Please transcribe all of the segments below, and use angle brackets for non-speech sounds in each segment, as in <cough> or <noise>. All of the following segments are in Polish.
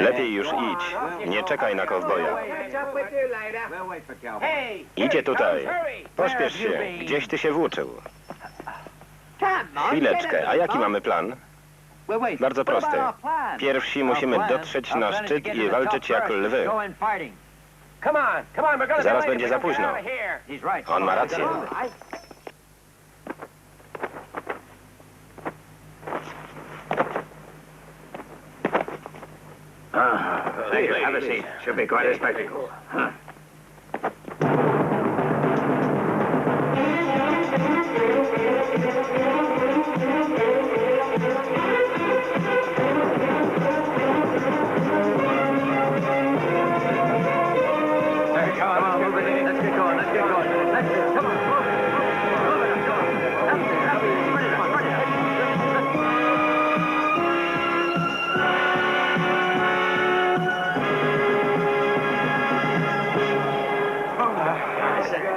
Lepiej już idź. Nie czekaj na kowboja. Idzie tutaj. Pośpiesz się. Gdzieś ty się włóczył. Chwileczkę. A jaki mamy plan? Bardzo prosty. Pierwsi musimy dotrzeć na szczyt i walczyć jak lwy. Zaraz będzie za późno. On ma rację. Thank you. Have a seat. Should be quite a spectacle. Huh.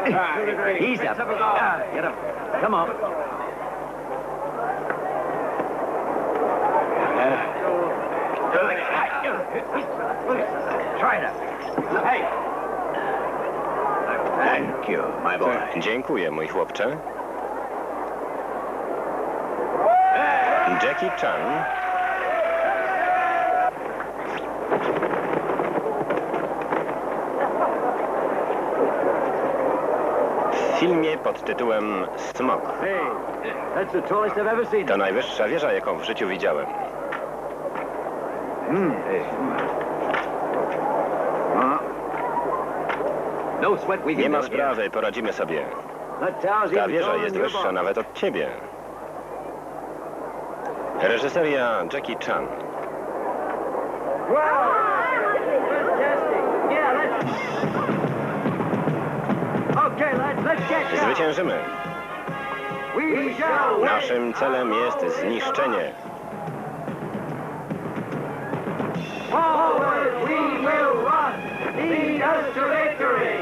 <laughs> Easy up. Get up. Come on. Try it up. Hey. Thank you, my boy. Dziękuję, mój chłopcze. Jackie Chan filmie pod tytułem seen. To najwyższa wieża, jaką w życiu widziałem. No sweat, we Nie can ma sprawy, poradzimy sobie. Ta wieża jest wyższa nawet od ciebie. Reżyseria Jackie Chan. Wow! Zwyciężymy. Naszym celem jest zniszczenie. Forward we will run. Lead us to victory.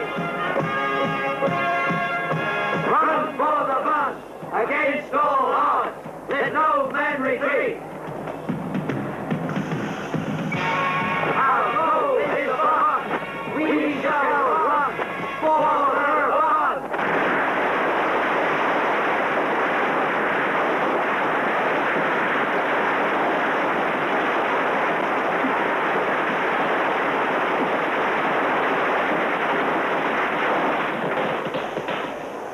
Run for the bus against all